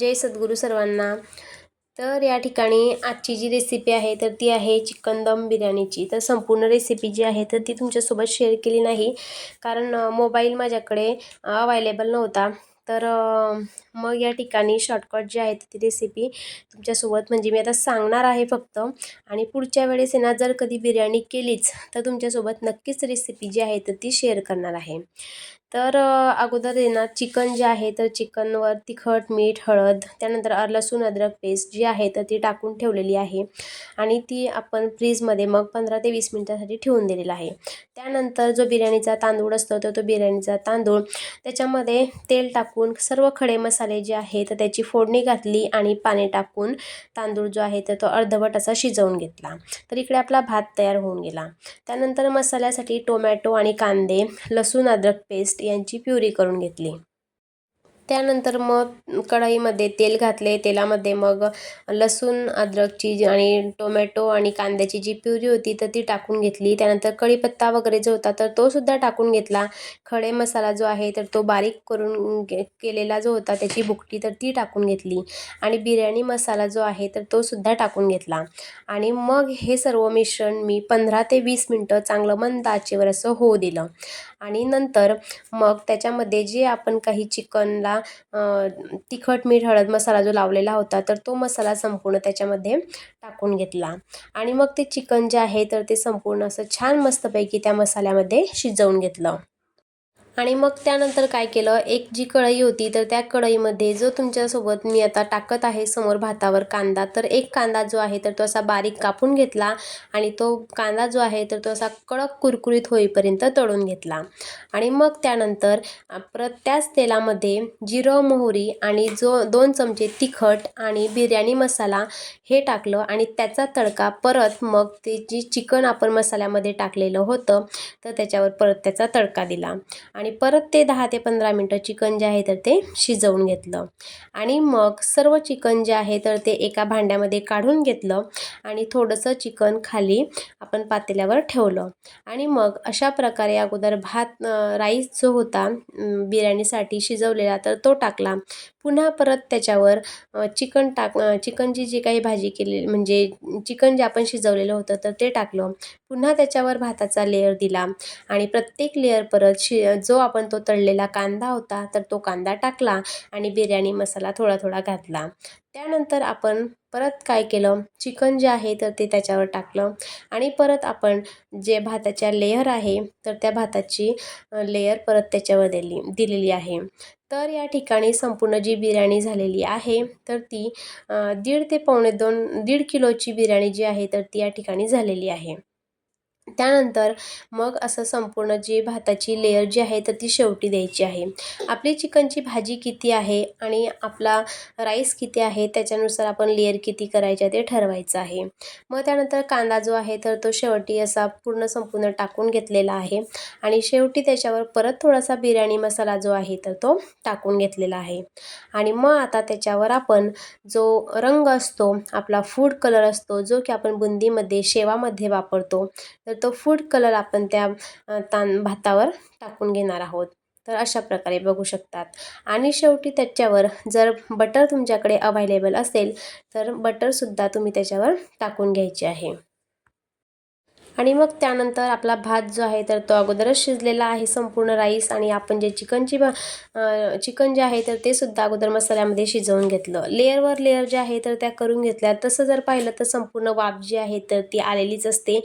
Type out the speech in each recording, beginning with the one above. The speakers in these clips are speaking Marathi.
जय सद्गुरू सर्वांना. तर या ठिकाणी आजची जी रेसिपी आहे तर ती आहे चिकन दम बिर्याणीची. तर संपूर्ण रेसिपी जी आहे तर ती तुमच्यासोबत शेअर केली नाही कारण मोबाईल माझ्याकडे अवायलेबल नव्हता. तर मग या ठिकाणी शॉर्टकट जी आहे ती रेसिपी तुमच्यासोबत म्हणजे मी आता सांगणार आहे फक्त. आणि पुढच्या वेळेस आहे ना जर कधी बिर्याणी केलीच तर तुमच्यासोबत नक्कीच रेसिपी जी आहे तर ती शेअर करणार आहे. तर अगोदर आहे ना चिकन जे आहे तर चिकनवर तिखट मीठ हळद त्यानंतर लसूण अद्रक पेस्ट जी आहे तर ती टाकून ठेवलेली आहे. आणि ती आपण फ्रीजमध्ये मग पंधरा ते वीस मिनटासाठी ठेवून दिलेला आहे. त्यानंतर जो बिर्याणीचा तांदूळ असतो तर तो बिर्याणीचा तांदूळ त्याच्यामध्ये तेल टाकून सर्व खडे मसाले जे आहे तर त्याची फोडणी घातली आणि पाणी टाकून तांदूळ जो आहे तर तो अर्धवट असा शिजवून घेतला. तर इकडे आपला भात तयार होऊन गेला. त्यानंतर मसाल्यासाठी टोमॅटो आणि कांदे लसूण अद्रक पेस्ट यांची प्युरी करून घेतली. त्यानंतर मग कढईमध्ये तेल घातले तेलामध्ये मग लसूण अद्रकची आणि टोमॅटो आणि कांद्याची जी प्युरी होती तर ती टाकून घेतली. त्यानंतर कढीपत्ता वगैरे जो होता तर तो सुद्धा टाकून घेतला. खडे मसाला जो आहे तर तो बारीक करून केलेला जो होता त्याची बुकटी तर ती टाकून घेतली. आणि बिर्याणी मसाला जो आहे तर तो सुद्धा टाकून घेतला. आणि मग हे सर्व मिश्रण मी पंधरा ते वीस मिनटं चांगलं मंद आचेवर असं होऊ दिलं. आणि नंतर मग त्याच्यामध्ये जे आपण काही चिकनला तिखट मीठ हळद मसाला जो लावलेला होता तर तो मसाला संपूर्ण त्याच्यामध्ये टाकून घेतला. आणि मग ते चिकन जे आहे तर ते संपूर्ण असं छान मस्तपैकी त्या मसाल्यामध्ये शिजवून घेतलं. आणि मग त्यानंतर काय केलं? एक जी कढई होती तर त्या कढईमध्ये जो तुमच्यासोबत मी आता टाकत आहे समोर भातावर कांदा तर एक कांदा जो आहे तर तो असा बारीक कापून घेतला आणि तो कांदा जो आहे तर तो असा कडक कुरकुरीत होईपर्यंत तळून घेतला. आणि मग त्यानंतर परत त्याच तेलामध्ये जिरं मोहरी आणि जो दोन चमचे तिखट आणि बिर्याणी मसाला हे टाकलं आणि त्याचा तडका परत मग ते जी चिकन आपण मसाल्यामध्ये टाकलेलं होतं तर त्याच्यावर परत त्याचा तडका दिला. आणि परत ते दहा ते पंधरा मिनटं चिकन जे आहे तर ते शिजवून घेतलं. आणि मग सर्व चिकन जे आहे तर ते एका भांड्यामध्ये काढून घेतलं आणि थोडंसं चिकन खाली आपण पातेल्यावर ठेवलं. आणि मग अशा प्रकारे अगोदर भात राईस जो होता बिर्याणीसाठी शिजवलेला तर तो टाकला. पुन्हा परत त्याच्यावर चिकन टाक चिकनची जी काही भाजी केली म्हणजे चिकन जे आपण शिजवलेलं होतं तर ते टाकलं. पुन्हा त्याच्यावर भाताचा लेअर दिला आणि प्रत्येक लेअर परत शि जो आपण तो तळलेला कांदा होता तर तो कांदा टाकला आणि बिर्याणी मसाला थोडा थोडा घातला. त्यानंतर आपण परत काय केलं? चिकन जे आहे तर ते त्याच्यावर टाकलं आणि परत आपण जे भाताच्या लेयर आहे तर त्या भाताची लेयर परत त्याच्यावर दिली दिलेली आहे. तर या ठिकाणी संपूर्ण जी बिर्याणी झालेली आहे तर ती दीड ते पावणे दोन दीड किलोची बिर्याणी जी आहे तर ती या ठिकाणी झालेली आहे. त्यानंतर मग असं संपूर्ण जी भाताची लेयर जी आहे तर ती शेवटी द्यायची आहे. आपली चिकनची भाजी किती आहे आणि आपला राईस किती आहे त्याच्यानुसार आपण लेयर किती करायच्या ते ठरवायचं आहे. मग त्यानंतर कांदा जो आहे तर तो शेवटी असा पूर्ण संपूर्ण टाकून घेतलेला आहे. आणि शेवटी त्याच्यावर परत थोडासा बिर्याणी मसाला जो आहे तर तो टाकून घेतलेला आहे. आणि मग आता त्याच्यावर आपण जो रंग असतो आपला फूड कलर असतो जो की आपण बुंदीमध्ये शेवामध्ये वापरतो तर तो फूड कलर आपण त्या तां भातावर टाकून घेणार आहोत. तर अशा प्रकारे बघू शकतात. आणि शेवटी त्याच्यावर जर बटर तुमच्याकडे अवेलेबल असेल तर बटरसुद्धा तुम्ही त्याच्यावर टाकून घ्यायचे आहे. आणि मग त्यानंतर आपला भात जो आहे तर तो अगोदरच शिजलेला आहे संपूर्ण राईस आणि आपण जे चिकनची चिकन जे आहे तर ते सुद्धा अगोदर मसाल्यामध्ये शिजवून घेतलं. लेअरवर लेअर जे आहे तर त्या करून घेतल्या. तसं जर पाहिलं तर संपूर्ण वाफ जी आहे तर ती आलेलीच असते.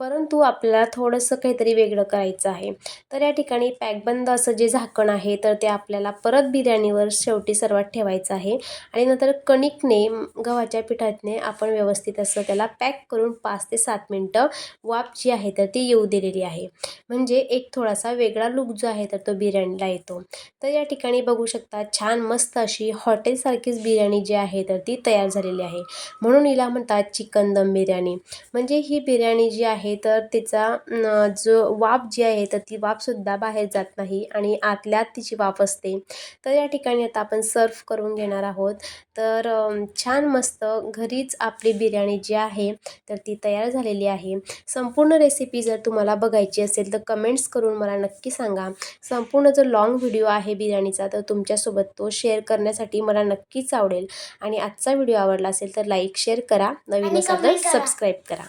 परंतु आपल्याला थोडंसं काहीतरी वेगळं करायचं आहे. तर या ठिकाणी पॅकबंद असं जे झाकण आहे तर ते आपल्याला परत बिर्याणीवर शेवटी सर्वात ठेवायचं आहे. आणि नंतर कणिकने गव्हाच्या पिठातने आपण व्यवस्थित असं त्याला पॅक करून पाच ते सात मिनटं वाफ जी आहे तर ती येऊ दिलेली आहे. म्हणजे एक थोडासा वेगळा लुक जो आहे तर तो बिर्याणीला येतो. तर या ठिकाणी बघू शकता छान मस्त अशी हॉटेलसारखीच बिर्याणी जी आहे तर ती तयार झालेली आहे. म्हणून हिला म्हणतात चिकन दम बिर्याणी. म्हणजे ही बिर्याणी जी आहे आहे तर त्याचा न, जो वाफ जी आहे तर ती वाफसुद्धा बाहेर जात नाही आणि आतल्यात तिची वाफ असते. तर या ठिकाणी आता आपण सर्व करून घेणार आहोत. तर छान मस्त घरीच आपली बिर्याणी जी आहे तर ती तयार झालेली आहे. संपूर्ण रेसिपी जर तुम्हाला बघायची असेल तर कमेंट्स करून मला नक्की सांगा. संपूर्ण जो लाँग व्हिडिओ आहे बिर्याणीचा तर तुमच्यासोबत तो शेअर करण्यासाठी मला नक्कीच आवडेल. आणि आजचा व्हिडिओ आवडला असेल तर लाईक शेअर करा. नवीन असाल तर. सबस्क्राईब करा.